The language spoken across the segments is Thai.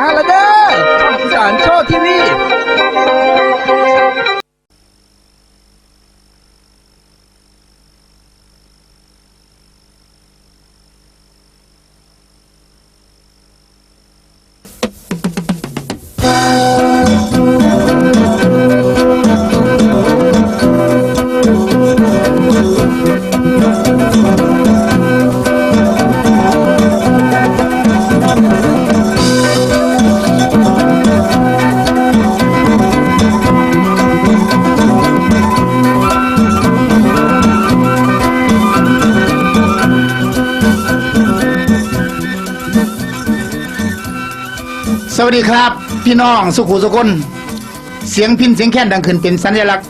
มาแล้วเด้ออีสานโชว์ทีวี สวัสดีครับ พี่น้องสุขุสุคนเสียงพินเสียงแค้นดังขึ้นเป็นสัญลักษณ์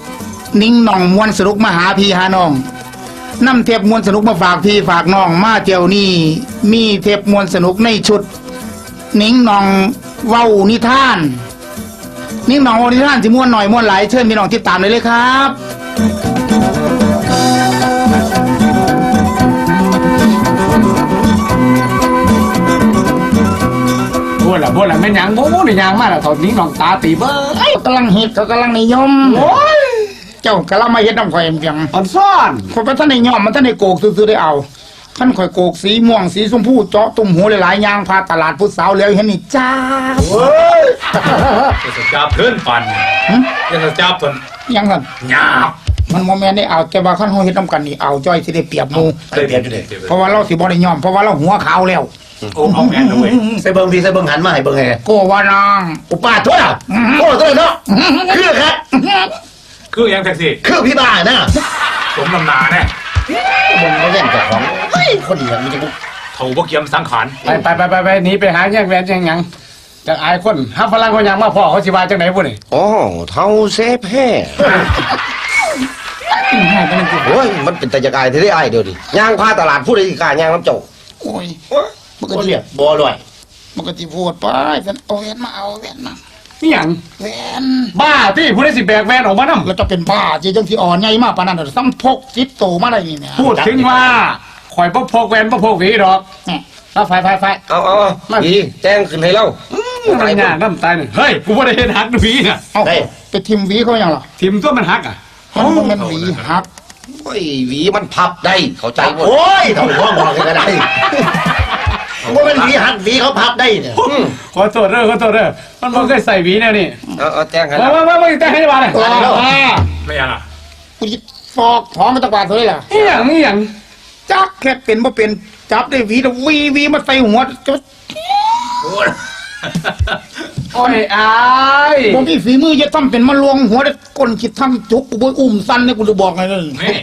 นิ่งน่องมวลสนุกมาหาพี่หาน้องนำเทปมวลสนุกมาฝากพี่ฝากน้องมาเจียวนี่มีเทปมวลสนุกในชุด นิ่งน่องเว้านิทาน นิ่งน่องเว้านิทานสิมวนหน่อยมวนหลายเชิญพี่น้องติดตามเลยเลยครับ พูดละพูดละแม่นหยังโม้นี่ยางมากละตอนนี้น้องตาตีเบ้อเอ้ยกำลังฮิตเขากำลังนิยม โอ้ยเจ้ากำลังมาเฮ็ดน้ำข่อยเพียงอ่อนซ่อนคนพระท่านในย่อมมันท่านในโกกซื้อๆได้เอาท่านข่อยโกกสีม่วงสีชมพูเจาะตุ่มหูหลายๆอยางพาตลาดผู้สาวแล้วเห็นนี่จ้าบจะจับเพื่อนปันยังจะจับเพื่อนยังสั่นหยาบมันโมแมนได้เอาแต่ว่าขั้นเฮาเฮ็ดนํกันนี่เอาจ้อยสิได้เปรียบหมู่เปลี่ยนอยู่เลยเพราะว่าเราสิบ่ได้ย่อมเพราะว่าเราหัวขาวแล้ว โอ้เอาแม่นเลยใส่เบิ้งพี่ใส่เบิ้งหันมาให้เบิ้งไงโกว่านางอุปาทั่วล่ะโอ้ตัวเนาะคือครับคือยังแท็กซี่คือพี่บ้านะสมนำหนาแน่บนเขาเล่นเจ้าของเฮ้ยคนเดียวมันจะบุกเถ่าบ่เกียมสังขารไปไปไปไปไปหนีไปหาแย่งแหวนแย่งหยังจากอายคนห้ามพลังคนหยังมาพ่อเขาสิว่าจังไหนพูดนี่อ๋อเท่าเซฟแห่ให้กันจริงโอ้ยมันเป็นตะยากายที่ได้อายเดียวดิย่างพาตลาดผู้ใดสิกล้าย่างน้ำเจ้าโอ้ย ปกคนติเรียกบอลอยปกติพูดไปฉันเอาแหวนมาเอาแหวนมานี่หยังแหวนบ้าที่ผู้ได้สิแบกแหวนออกมานำแล้วจะเป็นบ้าจีจังที่อ่อนใหญ่มากปานนั้นเด้อซ้ำพกจิตโตมาได้นี่เนี่ยพูดถึงว่าข่อยบ่พกแหวนบ่พกหวีดอกนี่เอาไฟไฟไฟ เอาเอามา ดีแจ้งขึ้นให้เราอะไรเนี่ยน้ำตายนี่เฮ้ยกูบ่ได้เห็นหักหวีน่ะเอาไปทิมหวีเขาอย่างหรอทิมตัวมันหักอะมันบ่แม่นหวีหัก โอ้ยหวีมันพับได้ เข้าใจหมดโอ้ยทำหัวงอกกันได้ ว่าเป็นวีหักวีเขาพับได้เนี่ยขอโทษเด้อขอโทษเด้อมันบ่เคยใส่หวีแนวนี้เอาเอาแจ้งให้มาเรามามามาแต่ให้มาเลยอ่าไม่ยังอะกูจะฟอกท้องมาตะกวาดเท่าไหร่ล่ะนี่หยังนี่หยังจักแค่เป็นบ่เป็นจับได้หวีแล้ววีวีมาใส่หัวจะโอ้ยโอ้ยอายบ่มีฝีมือจะทำเป็นมาลวงหัวแล้วก้นคิดทำจุกกูบ่อุ้มสั้นเนี่ยกูจะบอกไงเลยนี่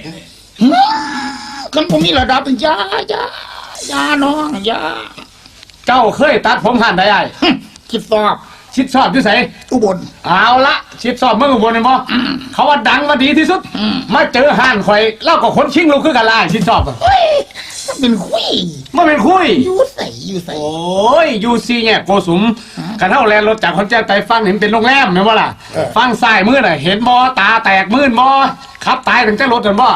กันผมมีระดับเป็นยาอยาอ ยาน้องอยาเจ้าเคยตัดผมหันได้ไอ้ฮึคิดสอบชิดชอบอยู่ไสอุบล เอาละชิดชอบเมืองอุบลนี่บ่เขาว่าดังมาดีที่สุด มาเจอห่านข่อยเล่าก็คนชิงลูกคือกันล่ะชิดชอบอะเฮ้ยเป็นคุยมาเป็นคุยอยู่ใส่อยู่ใส่โอ้ยยูซีเนี่ยโกสุมกันเท่าแลนรถจากคนแจ้ไปฟังเห็นเป็นโรงแรมไหมว่าล่ะ ฟังสายมือน่ะ เห็นบ่ตาแตกมืดบ่ขับตายถึงจะรถกันบ่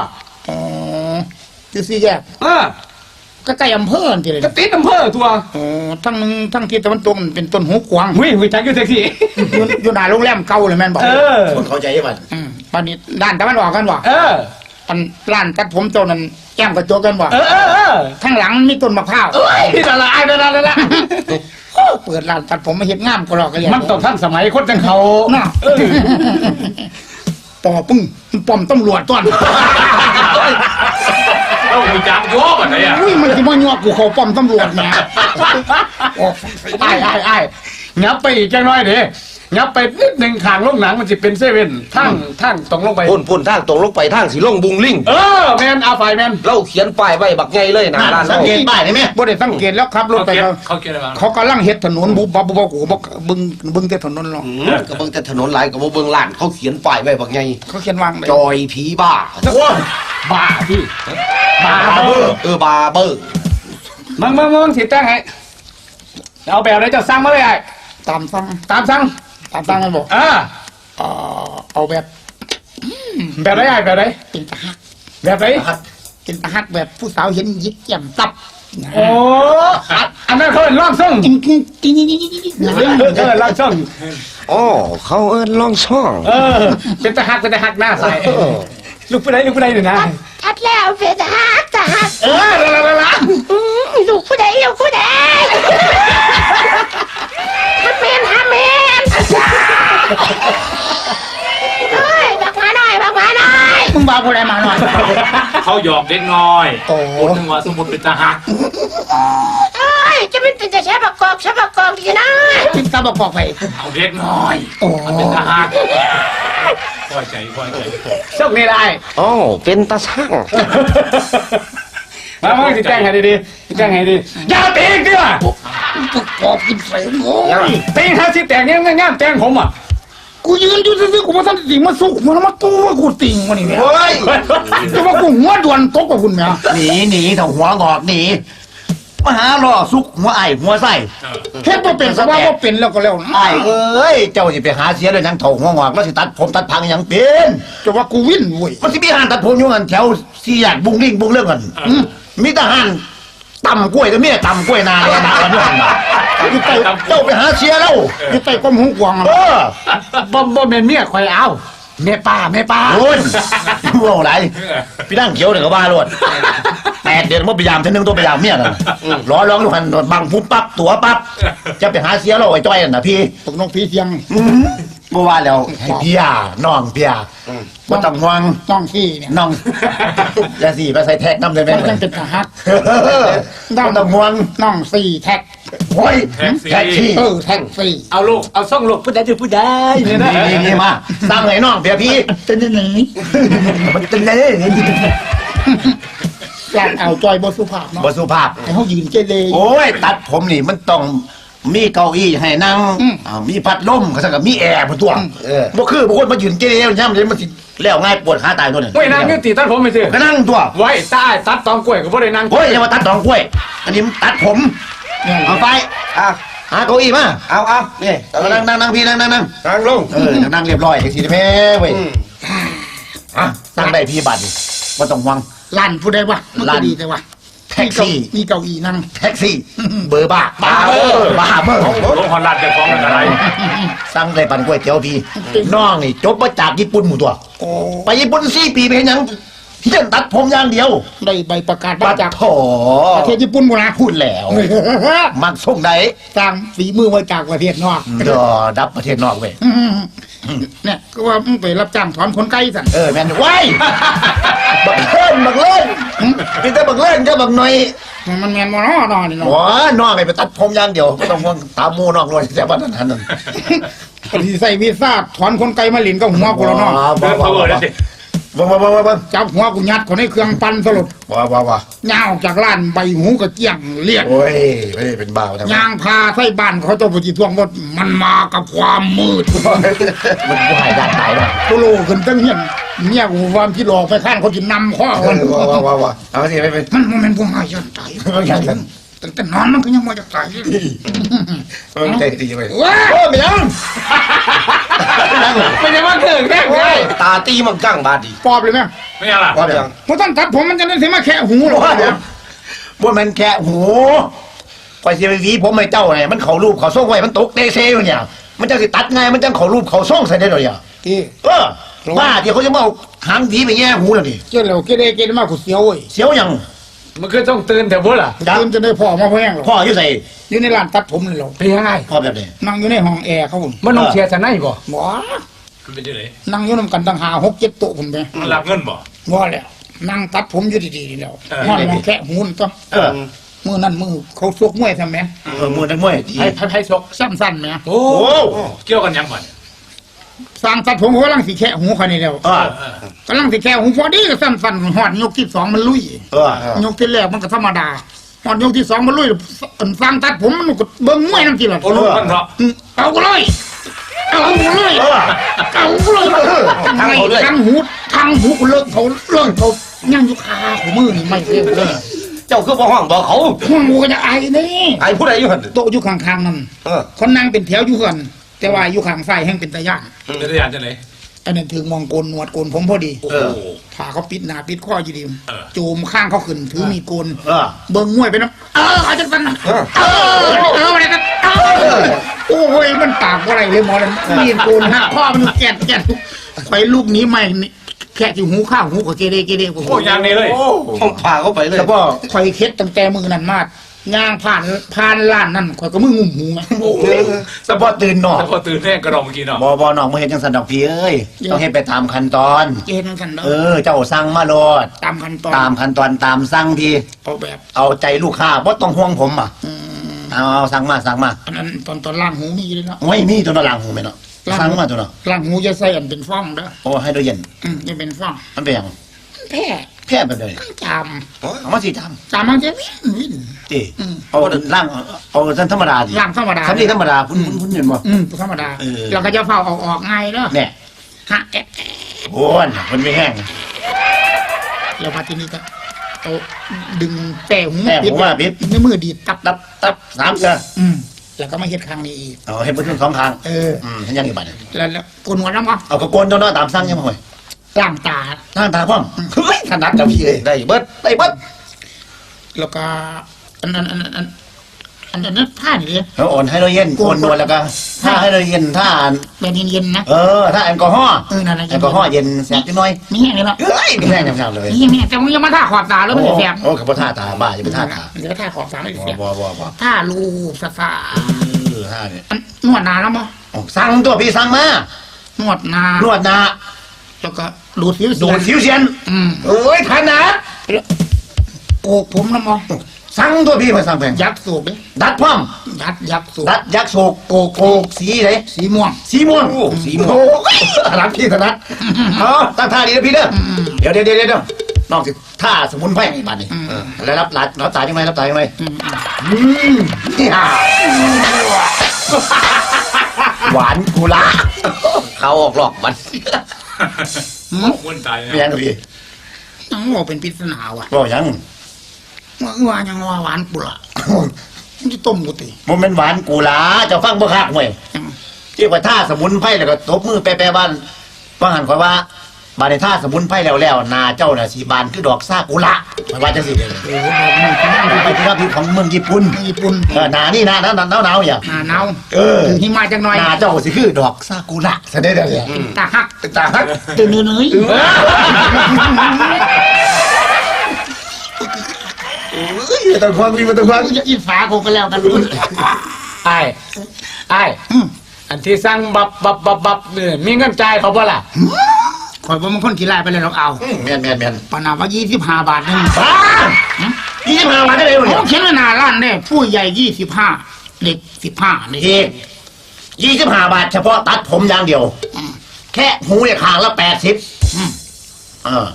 อ๋ออยู่สี่แยกเออ ก็ใกล้อำเภอนี่เลยก็ติดอำเภอตัวอ๋อทั้งหนึงทั้งที่ตะวันตกมันเป็นต้นหูกวางวิ่งวิ่งจักอยู่แท็กซี่อยู่อยู่หน้าโรงแรมเก่าเลยแม่นบอกเออ คนเข้าใจมันมตอนนี้ด้านตะวันออกกันบ่เออ อันร้านตัดผมเจ้านั้นแก้มกระจกกันบ่เออเออเออข้างหลังมีต้นมะพร้าวเอ้ยนั่นละไอ้นั่นละนั่นละโอ้เปิดร้านตัดผมมาเฮ็ดงามก็รอกกันเลย มันต้องทันสมัยคนจังเขาน่ะ เออปอปึ้งป้อมตำรวจต้อน เอ้าหูจักโยบอะไรอะอุ้ยมันสิมายั่วกูเขาป้อมตำรวจแหมโอ้ไอ้ไอ้ไอ้งับไปอีกจังน้อยเด้ งับไปนิดหนึ่งขางลงหนังมันจะเป็นเซเว่นทั้งทั้งตรงลงไปพุ่นพุ่นทางตรงลงไปทางสีลงบุงลิงเออแมนอาไฟแมนเราเขียนป้ายไว้บักไงเลยหนะร้านสัเรางเกตป้ายได้ไหมบ่ได้สังเกตแล้วขับรถเขาไปเกียก็เขาเกียอะไรบ้างเขากำลังเฮ็ดถนนบุบบับบุบบับกูบ่บึงบึงแต่ถนนหรอกอืมก็เบิ่งแต่ถนนหลายกับเบิ่งร้านเขาเขียนป้ายไว้บักไงเขาเขียนวางเลยจอยผีบ้าโอ้ยบ้าพี่บ้าบาเบเบออร์ร์เออบาเบอร์มึงมึงมึงสิแจ้งให้เอาแบบไหนจะสั่งมาเลยไอ้ตามสั่งตามสั่ง ตามสั่งกันบอกเออเอ่อเอาแบบแบบไหนไอ้แบบไหนเป็นตะฮักแบบไหนเป็นตะฮักแบบผู้สาวเห็นยิกแจ่มตับโอ้อันอันนั้นเขาเป็นร่างทรงจริงจริงจริงจริงจริงจริงเออร่างทรงอ๋อเขาเอิ้นลองช่องเออ เป็นตะหักเป็นตะหักหน้าใสลูกผู้ใดลูกผู้ใดเนี่ยนะทัดแล้วเป็นฮักจะฮักเออละละละละอืมลูกผู้ใดลูกผู้ใด เขาหยอกเด็กน้อยโอ้พูดถึงว่าสมมุติเป็นทหารเฮ้ยจะเป็นจะใช้บักกอกใช้บักกอกดีนะติดตาบอกบอกไป เอาเด็กน้อยโอ้ มันเป็นทหารปล่อยใจปล่อยใจโชคดีได้อ๋อเป็นตาช่าง มามาสิแจ้งให้ดีๆสิแจ้งให้ดีอย่าตีอีกดิว่ะปอบกินใส่โอ้ยตีห้าสิบแตกยังง่ายๆแจ้งผมอะ กูยืนอยู่ซื่อๆกูมาทำสิ่งมาสู้มันมาตู้ว่ากูติ่งวันนี้เนี่ยโอ้ยจะว่ากูหัวด่วนตกกับคุณแม่หนีหนีถ้าหัวงอกหนีมาหาล่อซุกหัวไอ้หัวไส้แค่ว่าเป็นสภาพว่าเป็นแล้วก็แล้วนะไอ้เอ้ยเจ้าสิไปหาเสียเลยนังเถ่าหัวงอกแล้วสิตัดผมตัดพังหยังเป็นจะว่ากูวิ่นเว้ยมันสิมีหานตัดผมอยู่กันแถวสี่แยกบุงลิ่งบุงเรื่องกันอืมมีทหาร ตำกล้วยก็มีแต่ตำกล้วยนาเลยนากันด้วยกันมาอยู่ใต้เจ้าไปหาเสียแล้วอยู่ใต้ก้มหูกวางอะเออบ่บ่แม่นเมียข่อยเอา แม่ป้าแม่ป้าโอ้ยรู้เอาไรพี่นั่งเขียวเดี๋ยวก็บ้าลวดแปดเดือนมันพยายามเท่านึงตัวพยายามเมียกันรอร้องทุกคนบังปุ๊บปั๊บตัวปั๊บจะไปหาเสียเราไอ้จ้อยนั่นนะพี่ตกนกผีเทียงอืมเมื่อวานแล้วให้เพียน้องเพียว่าต้องห่วงต้องขี้เนี่ยน้องอย่าสี่ไปใส่แท็กน้ำเลยไหมมันจังเป็นทหารต้องต้องห่วงน้องสี่แท็ก โอ้ยแท็กซี่ เออแท็กสี่เอาลูก เอาส่งลูกผู้ใดจะผู้ใดเนี่ยนะนี่นี่นี่มาสร้างให้น้องเพียพี่จะได้ไหนมันเป็นไงลานเอาจอยบสุภาพเนาะบสุภาพ ให้เขายืนเจเลยโอ้ย ตัดผมนี่มันต้องมีเก้าอี้ให้นั่งอืมอ้าวมีพัดลมก็สักกับมีแอร์พอตัวอืมเออบ่คือบางคนมายืนเกลียวย่ำเลยมันสิแล้วง่ายปวดขาตายตัวนึงโอ้ยนางอยุติตัดผมไปสิก็นั่งตัวไว้ใต้ตัดตองกล้วยก็บ่ได้นางโอ้ยอย่ามาตัดดองกล้วย อันนี้มันตัดผม เนี่ยเอาไปอะหาเก้าอี้มาเอาเอานี่เอานั่งนั่งนั่งพี่นั่งนั่งนั่งนั่งลงเออนั่งเรียบร้อยไอ้ทีแม่เว้ยอืมอะตั้งได้พี่บัตรว่าต้องวังลานผู้ใดวะมันลั่ก็นดีแต่ว่าแท็กซี่มีเก้าอี้นั่งแท็กซี่ เบอร์บ้าบ้าเบอร์บ้าเบอร์ลงฮอนลัดจะฟ้องกันอะไรสั่งได้ปั่นกล้วยเตี๋ยวพี่น้องนี่จบมาจากญี่ปุ่นหมู่ตัวโอ้ไปญี่ปุ่นสี่ปีไปเห็นหยัง ที่จะตัดผมอย่างเดียวได้ใบประกาศปัมาดจากโถประเทศญี่ปุ่นบุนะพูดแล้ว มักส่งไหนสร้างฝีมือมาจากประเทศนอกดอดับประเทศนอกเว้ยอืมเนี่ยก็ว่ามึงไปรับจ้างถอนขนไก่สั่นเออแม่นไว้ยบักเล่นบักเล่นมีแต่บักเล่นก็บักหน่อยมันแมนมอนอนอนนี่หัวเนาะน้องไอ้ไปตัดผมอย่างเดียวไม่ต้องห่วงตามหมูน้องรวยแต่บ้านนั้นนั่นก็สิใส่วีซ่าถอนขนไก่มาหลินก็หัวกูแล้วเนาะเดินว้าเขาวเออได้สิ ว้าวว้าวว้าวว้าวจับหัวกูยัดเขาในเครื่องปั่นสลดว้าวว้าวว้าวย่างออกจากร้านใบหูกระเจียงเลียดโอ้ยไม่ได้เป็นบ้าทำไมย่างพาใส่บ้านเขาเจ้าปจิทวงว่ามันมากับความมืด มันกูหายได้ตายแล้วตุโลขึ้นตั้งเฮียนเนี่ยกูความที่หลอกไปข้างเขาจะนำข้อเอมันอว้าวว้าวว้าวเอาสิไปไปมันบ่แมันพวกหายยันตายมันยังกันตั้งแต่นอนมันก็ยังมาจากตายอยู่เออใจดีไปว้าโอ้ไม่ยัง ไม่ใช่ว่าถึงแน่ไงตาตีมันกั้งบาดดีปอบเลยไหมไม่เอาล่ะว่าอย่างเพราะต้องตัดผมมันจะได้เสียมาแค่หูหรอกว่าอย่างว่ามันแค่หูคอยเสียไปหวีผมไม่เจ้าไงมันเขารูปเขาส่งไว้มันตกเตเซอยู่เนี่ย มันจะสิตัดไงมันจังเขารูปเขาส่งใส่ได้เลยอะที่เออว่าเดี๋ยวเขาจะมาเอาหางหวีไปแง่หูแล้วนี่เจ้าเหล่าเกเรเกเรมากกูเสียวเว้ยเสียวยัง มันคือต้องตื่นแต่บ่ล่ะยัตื่นจะได้พ่อมาเพียงหรอกพ่ออยู่ใส่อยู่ในร้านตัดผมนี่หรอกเป็นยังไงพ่อแบบนี้นั่งอยู่ในห้องแอร์เขาผมมันต้องเชียร์จะไหนบ่หมอมันเป็นยังไงนั่งอยู่นำกันตั้งหาหกเจ็ดโต๊ะผมไปมันรับเงินบ่งอแล้วนั่งตัดผมอยู่ดีๆนี่แล้วเออนอนมองแค่หูนต้องเออมือนั่นมือเขาซกมวยทำไหมเออมือนักมวยทีให้ให้ให้ชกสั้นๆไหมโอ้โอ้เกี่ยวกันยังบ่ สร้างตัดผมเขากำลังสีแค่หูเขานี่แล้วเออเออ กำลังสีแค่หูพอดีก็สั้นๆหอดยกที่สองมันลุยเออยกที่แรกมันก็ธรรมดาหอดยกที่สองมันลุยอันสร้างตัดผมมันก็เบิ่งมวยน้ำจีละโอ้ลูกมันเถาะอืมเอาก็เลยเอาก็เลยเออ เอาเลยทางหูทางหูทางหูกูเลิกเขาเลิกเขายังอยู่คาหูมือนี่ไม่เร็วเลยเจ้าคือบ่ห้องบอกเขาห้องกูก็จะไอ้นี่ไอ้ผู้ใดอยู่หั่นโต๊ะอยู่ข้างๆนั่นเออคนนั่งเป็นแถวอยู่กัน แต่ว่าอยู่ข้างซ้ายแห่งเป็นตาย่านเป็นตัวอย่างจังไหนอันนั้นถึงมองโกนหนวดโกนผมพอดีเออถ้าเขาปิดหน้าปิดข้ออยู่ดีเออจูมข้างเขาขึ้นถือมีดโกนเออเบิ่งมวยไปนะเออเขาจะกันนะเออเออมาเลยกันเออโอ้ยมันปากอะไรเลยหมอเลยมีดโกนฮะข้อมันแกะแกะไปลูกนี้ไม่นี่แค่ที่หูข้าวหูก็เกเรเกเรโอ้ยางนี้เลยผมพาเขาไปเลยแล้วก็คอยเคล็ดตั้งแต่มือนั้นมาก ย่างผ่านผ่านล้านนั่นคอยก็มืองุ่มหูไงสปอร์ตตื่นเนาะแล้วพอตื่นแน่กระดองเมื่อกี้เนาะบอบอน้องมาเห็นจังสันดอกพี่เอ้ยต้องเฮ็ดไปตามขั้นตอน เจนั่นกันเนาะเออ เจ้าสั่งมาโลด ตามขั้นตอนตามขั้นตอนตามสั่งพี่เอาแบบเอาใจลูกค้าบ่ต้องห่วงผมอะเอาเอาสั่งมาสั่งมาอันนั้นตอนตอนล่างหูมีเลยเนาะไม่มีตัวน่ะหลังหูไหมเนาะสั่งมาตัวเนาะล่างหูจะใส่อันเป็นฟองเด้อโอ้ให้ดูเย็นอืมจะเป็นฟองมันเป็นหยังแพ้ แค่ไปเลยจามเอามาสิทจามมันจะวิ่นวิ่นำจีเอาล่างเอาท่านธรรมดาดิล่างธรรมดาคำนี้ธรรมดาคุณคุณคุณเห็นบ่อืมธรรมดาเออเราก็จะเฝ้าเอาออกง่ายเนาะเนี่ยฮะแอะแอะโอ้นมันไม่แห้งแล้วมาที่นี่ก็เอาดึงแต่หูแต่ผมว่าปิดในมือดีดตับตับตับสามเสืออืมแล้วก็มาเฮ็ดข้างนี้อีกเอาให้เพิ่นทั้งสองข้างเอออืมเห็นยังอีกบัดเนี่ยแล้วแล้วกนหัวน้ำก็เอากระโกนตัวเนาะตามสั่งยังบ่ห่วยล่างตาท่านตาพร้อมเฮ้ย ถนัดกับพี่เลยได้เบิดได้เบิดแล้วก็อันนั้นอันนั้นอันอันอันนั้นผ้านี่เลยเอาอ่อนให้เราเย็นโกนนวลแล้วก็ถ้าให้เราเย็นถ้าแบบเย็นๆนะเออถ้าแอลกอฮอล์เออนั่นแหละแอลกอฮอล์เย็นแสบจังหน่อยมีแห้งเลยเนาะเอ้ยนี่แห้งจังๆเลยนี่แม่แต่มึงยังมาท่าขอบตาแล้วมันจะแสบโอ้กับพ่อท่าตาบ้าอย่าไปท่าตาเดี๋ยวท่าขอบตาแล้วจะบ่แสบบ่บ่บ่ท่ารูปสะสาเออท่าเนี่ยอันนวดนาแล้วมั้งอ๋อสั่งตัวพี่สั่งมานวดนานวดหนาแล้วก็ ดูดสิวดูดสิวเสียนอืมโอ้ยถนัดโกกผมนะมั้งสั่งตัวพี่มาสั่งแพงยักษ์สูบเลยดัดพร้อมยัดยักษ์สูบดัดยักษ์โศกโกโกกสีไหนสีม่วง สีม่วงสีม่วงโอ้ยถนัดพี่ถนัดเอ๋อตั้งท่าดีนะพี่เด้อเดี๋ยวเดี๋ยวเดี๋ยวเดี๋ยวนอกจากท่าสมุนไพรอีกบัดนี้เออแล้วรับหลัดรับตายยังไงรับตายยังไงอืมอืมนี่ฮะหวานกุหลาบเขาออกหลอกมัน คนตายเมียงพี่ยังว่าเป็นปริศนาว่ะบอกยังว่าว่ายังว่าหวานปุระมันจะต้มกูตีมันเป็นหวานกุหลาบเจะฟังบ่คักห่วยอืมที่ว่าท่าสมุนไพรแล้วก็ตบมือแปะๆบ้านว่าหันข่อยว่า บานในท่าสมุนไพรแล้วแล้วนาเจ้าน่ะสีบานคือดอกซากุระหมายว่าจังสิโอ้โหบอกมันกินน้ำคือที่รับที่ของเมืองญี่ปุ่นญี่ปุ่นเออหนานี่หนาหนาวหนาวหนาวอย่างหน้าหนาวเออถึงหิมะจังหน่อยหนาเจ้าสิคือดอกซากุระแสดงได้เลยตาหักตาฮักตื่นเนื้อยเอ้ยต้องความมีมันต้องความจะอินฝาโคก็แล้วกันไอ้ไอ้อืมอันที่สั่งบับบับบับบับเนี่ยมีเงินจ่ายเขาบ่ล่ะ คอยว่ามันคนขี้ไล่ไปเลยเราเอาอืมแมนแมนแมนปานาว่ายี่สิบห้าบาทนึงบ้ายี่สิบห้าวันได้เลยโอ้เนี่ยเขียนไว้หน้าร้านเนี่ยผู้ใหญ่ยี่สิบห้าเด็กสิบห้านี่อีกยี่สิบห้าบาทเฉพาะตัดผมอย่างเดียวอืมแค่หูเนี่ยขางละแปดสิบอืมเออ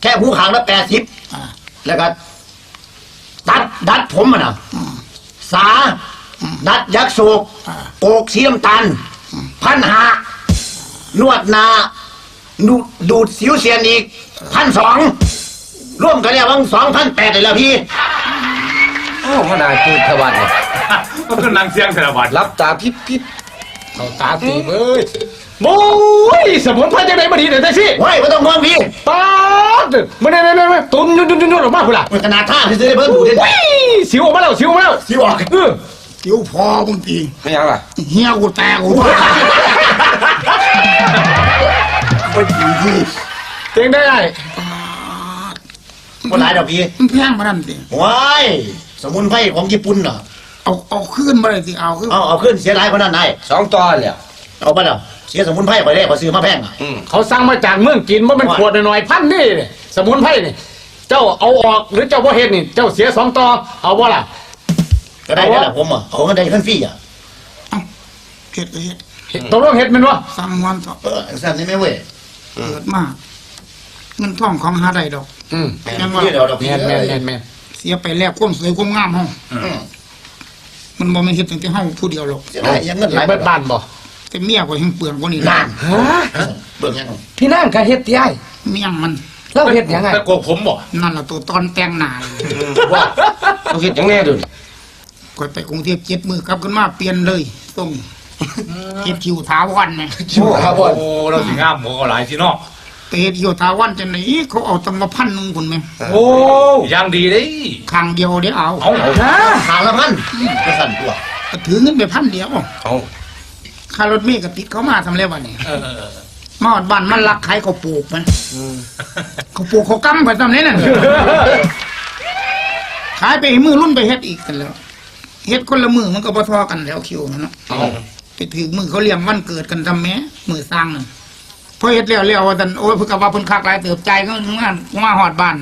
แค่หูขางละแปดสิบอ่าแล้วก็ดัดดัดผมมันอะอืมสา ดัดยักษ์โศกอ่าโปกสีน้ำตาลพันหานวดนา ดูดูดสิวเสียนอีกพันสองร่วมกันแล้ววังสองพันแปดเลยแล้วพี่โอ้ขนาดจืดทวัดเนี่ยมันก็นั่งเสียงสารบัตรรับตาพิบพิบเขาตาตีเอ้ยโอ้ยสมุนไพรจังไดบ่ดีเด้อแท็กซี่เฮ้ยไม่ต้องห่วงพี่ป๊าดมาเนี่ยเนี่ยเนี่ยตุนยุ่นยุ่นยุ่นออกมาพุ่นล่ะมันขนาดท่าที่จะได้เพิ่มดูได้เฮ้ยสิวออกมาแล้วสิวออกมาแล้วสิวออกเออเดี๋ยวพอบางทีไม่ยังล่ะเฮียกูแตกกู คนดีเก่งได้ไอ้คนหลายดอกพี่มันแพงมานั่นสิว้ายสมุนไพรของญี่ปุ่นเหรอเอาเอาขึ้นมาเลยสิเอาขึ้นเอาเอาขึ้นเสียหลายคนนั้นนายสองตอนเลยเอาไปแล้วเสียสมุนไพรไปได้ขอซื้อมาแพงอะเขาสั่งมาจากเมืองจีนว่ามันขวดหน่อยพันนี่เนี่ยสมุนไพรนี่เจ้าเอาออกหรือเจ้าบ่เฮ็ดนี่เจ้าเสียสองต่อเอาบ่ล่ะก็ได้แล้วผมอะเขาก็ได้ขึ้นฟรีอะเฮ็ดเฮ็ดตกลงเฮ็ดมันวะสั่งวันต่อเออสั่นนี่ไม่เว้ย เกิดมาเงินทองของหาได้ดอก อืมแม่ยังนว่าเดี๋ยวดอกพี่แม่นเอ้แม่นยแม่นแม่นเสียไปแล้วความสวยความงามเฮาอืมมันบ่แม่นเฮ็ดตั้งแต่เฮาผู้เดียวหรอกเสียดายยังเงินหหลาลายยเบิดบ้านบ่แต่เมียก็ยังเปลืองกว่านี้นานฮะเบิ่งยังพี่นางก็เฮ็ดที่ไอ้เมียงมันเล่าเฮ็ดหยังไงแต่โกกผมบ่นั่นล่ะตัวตอนแต่งหน้าเลยว่าเขาคิดยังแน่ดูดิ ก่อยไปกรุงเทพเจ็ดมือกลับขึ้นมาเปลี่ยนเลยส่ง เฮ็ดคิวถาวรไงครับผมโอ้เราสิงามหมูเอาหลายที่นอกแต่เฮ็ดคิวถาวรจะไหนเขาเอาตังมาพันหนึงคนไหมโอ้ยังดีเด้ครั้งเดียวเดี๋ยวเอาเอาหางละพันก็สั่นตัวก็ถือเงินไปพันเดียวเอาค่ารถเมล์ก็ติดเขามาทำแล้ววันนี้เออมาหอดบ้านมันรักขายเขาวปลูกมันเขาวปลูกเขาวกำไปทำนี้นั่นขายไปให้มือรุ่นไปเฮ็ดอีกกันแล้วเฮ็ดคนละมือมันก็บ่ทอกันแล้วคิวมันเนาะ ไปถึงมือเขาเลี้ยงวันเกิดกันทำแม้มือสร้างนั่นพอเฮ็ดแล้วแล้วว่าท่านโอ้ยพิ่นก็ว่าเพิ่นคักหลายเติบใจก็งานมาหอดบ้าน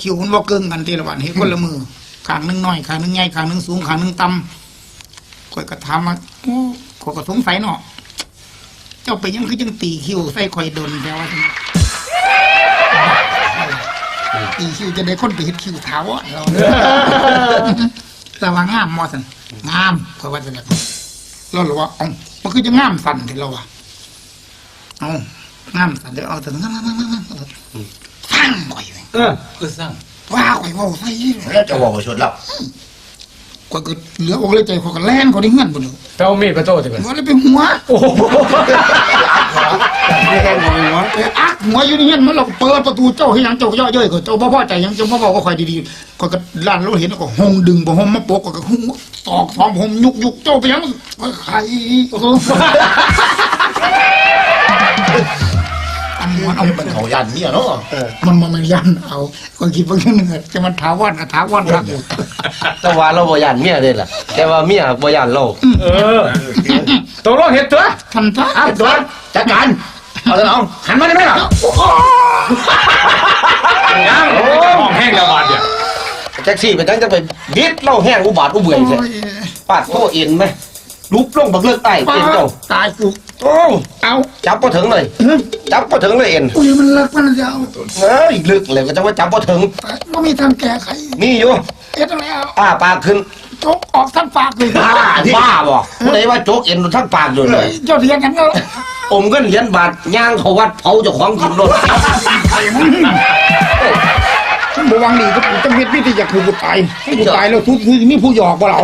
คิวมันบ่เกิงกันทีละวันเฮ็ดคนละมือข้างหนึงน้อยข้างหนึงใหญ่ข้างหนึงสูงข้างหนึงต่ำข่อยก็ถามว่าโอ้ข่อยก็สงสัยเนาะเจ้าไปยังคือจังตีคิวใส่ข่อยดนแต่ว่าตีคิวจะได้คนไปเฮ็ดคิวเท้าอะเราระวังงามมอสันงามข่อยว่าจังได๋ เราหรือว่าเอ๋อมันคือจะง่ามสั่นที่เราอะเอาง่ามสั่นเดี๋ยวเอาแต่ง่ามง่ามง่ามง่ามฟังบ่อยเลยเออคือสร้างว่าข่อยเว่าใส่แล้วจะบอกว่าชดเรา ข่อยก็เหลืออกเลยใจข่อยก็แล่นเขาได้เงินบ่เนาะเจ้ามีดประโจสิเพิ่นว่าเลยไปหัวไม่แห้งบ่มีวะไปอักหัวอยู่ในเงินมันเราก็เปิดประตูเจ้าให้หยังเจ้าก็ย่อเย้ยก็เจ้าบ่พอใจหยังเจ้าบ่บอกก็ข่อยดีๆข่อยก็ลั่นเราเห็นแล้วก็หงดึงบ่หมมาปกข่อยก็หงตอกสองผมยุกยุกเจ้าไปหยังข่อยไข่อัน มันเอาไปเขายันเนี่ยเนาะมันมันมันยันเอาก็คิดว่าแค่นึงอะจะมันถาวรกับถาวรครับแต่ว่าเราบ่ย่านเมียเด้ล่ะแต่ว่าเมียบ่ย่านเราเออตกลงเฮ็ดตัวทำท่าอ้าวตัวจัดการเอาเลยน้องหันมาได้ไหมล่ะยังห้องแห้งแล้วบาดเนี่ยแท็กซี่ไปตั้งจะไปบิดเราแห้งอุบาทอุเบื่อยแท้ปาดโตเอ็นไหม ลุกลงบักเลิกไอ้เอ็นเจ้าตายกูโอ้เอาจับบ่ถึงเลยจับบ่ถึงเลยเอ็นอุ้ยมันเลิกมันจะเอาเอ้ยลึกเลยก็จะว่าจับบ่ถึงไม่มีทางแก้ไขมีอยู่เอ็ดอะไรเอาอ้าปากขึ้นจกออกทั้งปากเลยบ้าบ้าบ่ผู้ใดว่าโจกเอ็นทั้งปากอยู่เลยเจ้าเรียนกันก็อมเงินเหรียญบาทย่างเขาวัดเผาเจ้าของกินรถฉัน บอกวางดีก็กูต้องเฮ็ดวิธีอยากคือกูตายให้กูตายแล้วทุกทีมีผู้หยอกบ่เรา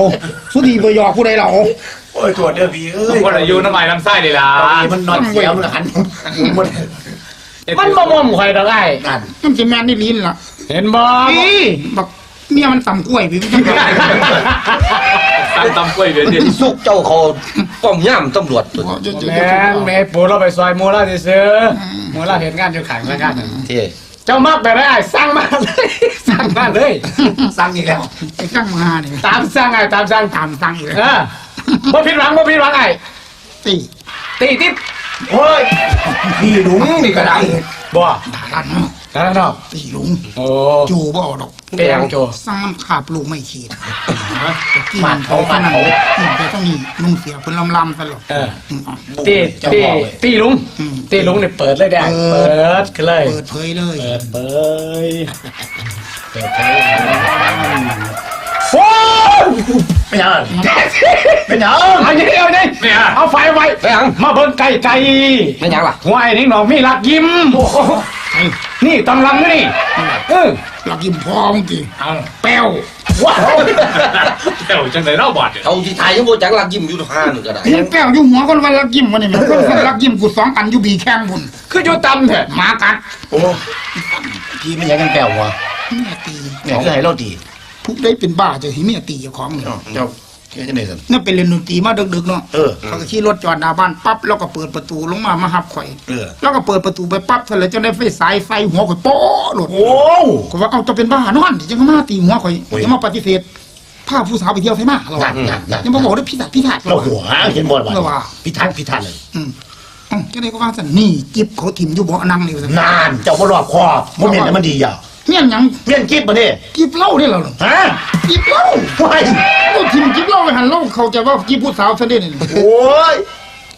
สุดีบ่หยอกผู้ใดเราโอ้ยตัวเดียวพี่เอ้ยคนอายุน้ำลายน้ำไส้เลยล่ะมันนอนเสียวมันหันมันมันบ่ม่อมข่อยดอกไอ้นั่นมันจะแม่นนี่ลิ้นล่ะ เห็นบ่พี่บักเมียมันต่ำกล้วยพี่พี่ตั้งตำกล้วยเดือดเดือดสุกเจ้าเขาป้อมย่ามตำรวจตัวแม่นแม่ปูเราไปซอยหมูเราซื่อๆหมูเราเฮ็ดงานอยู่ข้างงานนั่นที่เจ้ามักแบบได้สั่งมาเลย สั่งมาเลย สั่งอีกแล้วไอ้กั้งมาเนี่ยตามสั่งไอ้ตามสั่งตามสั่งอยู่เลยเออบ่ผิดหวังบ่ผิดหวังไอ้ตีตีติดโอ้ยพี่หลุงนี่ก็ได้บ่ด่าลันเนาะนั่นเนาะตีลุงโอ้จูบ่เอาดอกเปียงโจสร้างมันขาบลูกไม่ขีดที่มันเขาขนาดนี้แต่ต้องนี่ลุงเสียเพิ่นลำลำตลอดเอออืมอะตีเจ้าตีพ่อเว้ยตีลุงอืมตีลุงนี่เปิดเลยแดงเปิเปิดดขึ้นเลยเปิดเผยเลยเปิดเผยโอ้ย เป็นยังเป็นยังเอาอย่างนี้เอาอย่างนี้เนี่ยเอาไฟไว้ไปยังมาเบิ่งไก่ไก่ไม่ยังล่ะหัวไอ้นี่น้องมีหลักยิ้มนี่ตำลังนี่เออหลักยิ้มพอมึงจีเอาแป้วว้าวเจ้าจังเลยเล่าบาดเนี่ยเขาที่ไทยยังบ่จักลักยิ้มอยู่ห้านึงก็ได้เห็นแป้วอยู่หัวคนวันหลักยิ้มวันนี้มันคนหลักยิ้มกูสองอันอยู่บีแข้งบุญคืออยู่ตำแท้หมากัดโอ้พี่ไม่ยังกันแก้ววะ เมียตีเนี่ยคือให้เราดีทุกได้เป็นบ้าจะหิเมียตีเจ้าของเนี่ยเจ้าเจ้าจะไหนสันเนี่ยเป็นเล่นดนตรีมาดึกๆเนาะเออเขาก็ขี่รถจอดหน้าบ้านปั๊บแล้วก็เปิดประตูลงมามาหับข่อยเออ แล้วก็เปิดประตูไปปั๊บเสร็จแล้วจะได้ไฟสายไฟหัวข่อยโป๊ะหลุด โอ้ ก็ว่าเอาจะเป็นบ้านอนจะมาตีหัวข่อยโอ้ยจะมาปฏิเสธพาผู้สาวไปเที่ยวไทยมาเรานั่นนั่นนั่นยังมาบอกได้พิถัดพิถัด เราหัวเห็นบอลเราวะว่า พิทักษ์พิทักษ์เลยอืมอ๋อจะได้ก็ว่าสันนี่จิบเขาถิ่มอยู่เบาะนั่งนี่ว่าซั่นนานเจ้าบ่รอบคอบโมเมนต์นั้นมันดีอะ เมี่ยนหยังเมียนกิ๊บมาเนี่ยจิบเหล้าได้เหรอฮะจิบเหล้าว้ายเราถิ่มจิบเหล้าไปหันเหล้าเขาใจะว่าจิบผู้สาวซะได้นี่โอ้ย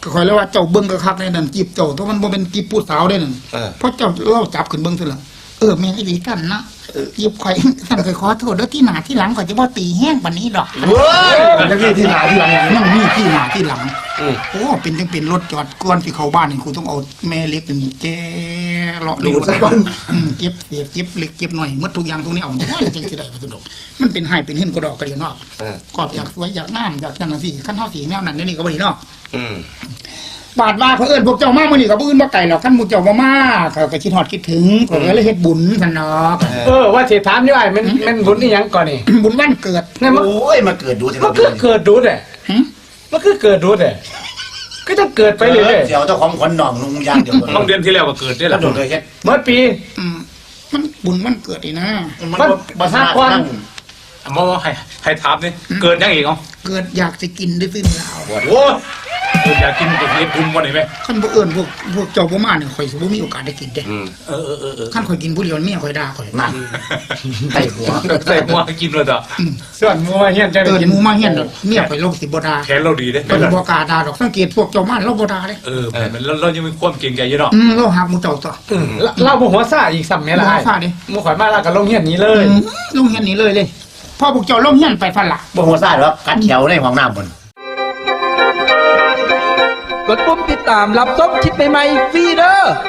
ก็คอยเลยว่าเจ้าเบิ้งกระคักในนั่นจิบเจ้าเพราะมันบ่เป็นจิบผู้สาวได้นั่นเออ เพราะเจ้าเล่าจับขึ้นเบิ้งเถอะล่ะ เออแม่นอีหลีกันนะจิบข่อยท่านเคยขอโทษแล้วที่หน้าที่หลังข่อยจะบ่ตีแห้งปานนี้ดอก เว้ยมันจะมีที่หนาที่หลังนั่งมีที่หน้าที่หลัง อืมโอ้ เป็นจังเป็นรถจอดก่อนสิเข้าบ้านนี่กูต้องเอาแม่เล็กเป็นแก้วเลาะดูดซะก่อนอืมเก็บเสียเก็บเล็กเก็บหน่อยหมดทุกอย่างตรงนี้เอาโอ้ยจังสิได้ประสนุกมันเป็นให้เป็นหินกระดอกกระเดียนเนาะเออ กอบอยากสวยอยากงามอยากจังซี่ขั้นเฮาสีแนวนั้นเดี๋ยวนี่ก็บ่ดีเนาะ อืม บาดว่าเพิ่นพวกเจ้ามามื้อนี้ก็บ่อื่นบ่ไกลหรอกคันหมู่เจ้าบ่มาก็ก็คิดฮอดคิดถึงก็เลยเฮ็ดบุญซั่นเนาะเออว่าสิถามอยู่ไอ้มันมันบุญนี่ยังก่อนนี่บุญวันเกิดนี่มันโอ้ยมาเกิดดูสิมันคือเกิดดูดเด้หึมันคือเกิดดูดเด้ก็ต้องเกิดไปเรื่อยเดี๋ยวเจ้าของขวัญหนองนุ่งยางเดี๋ยวต้องเดือนที่แล้วก็เกิดได้แล้ละวโดนเคยเฮ็ดๆเมื่อปีอืมมันบุญวันเกิดนี่นะมันบ่ห้าควันหมอให้ให้ถามนี่เกิดยังอีกเอ้าเกิดอยากจะกินได้ซึ่งลาวโอ้เกิดอยากกินกับเฮ็ดบุญวันนี้ไหมคันบ่เอิ้นพวกพวกเจ้าบ่มาเนี่ยข่อยสิบ่มีโอกาสได้กินเด้อืมเออเออเออเออคันข่อยกินผู้เดียวเมียข่อยด่าข่อยนั่นไอ้หัวใส่หัวกินเลยจ้ะส่วนมัวเฮียนจังเอิ้นหมู่มาเฮียนดอกเมียข่อยลบสิบ่ด่าแขนเราดีเด้ข่อยบ่กล้าด่าดอกสังเกตพวกเจ้ามาเราบ่ด่าเด้เออมันเราเรายังมีความเก่งใจอยู่เนาะอืมเราหักหมู่เจ้าต่อเล่าบ่หัวซ่าอีกซ้ำแม่ล่ะบ่หัวซ่าดิหมู่ข่อยมาแล้วก็ลงเฮียนนี้เลยอืมลงเฮียนนี่เลยเลยพ่อพวกเจ้าลงเฮียนไปฟันละบ่หัวซ่าหรอกกัดเขียวในห้องน้ำบนก ดปุ่มติดตามรับชมคลิปใหม่ๆฟรีเด้อ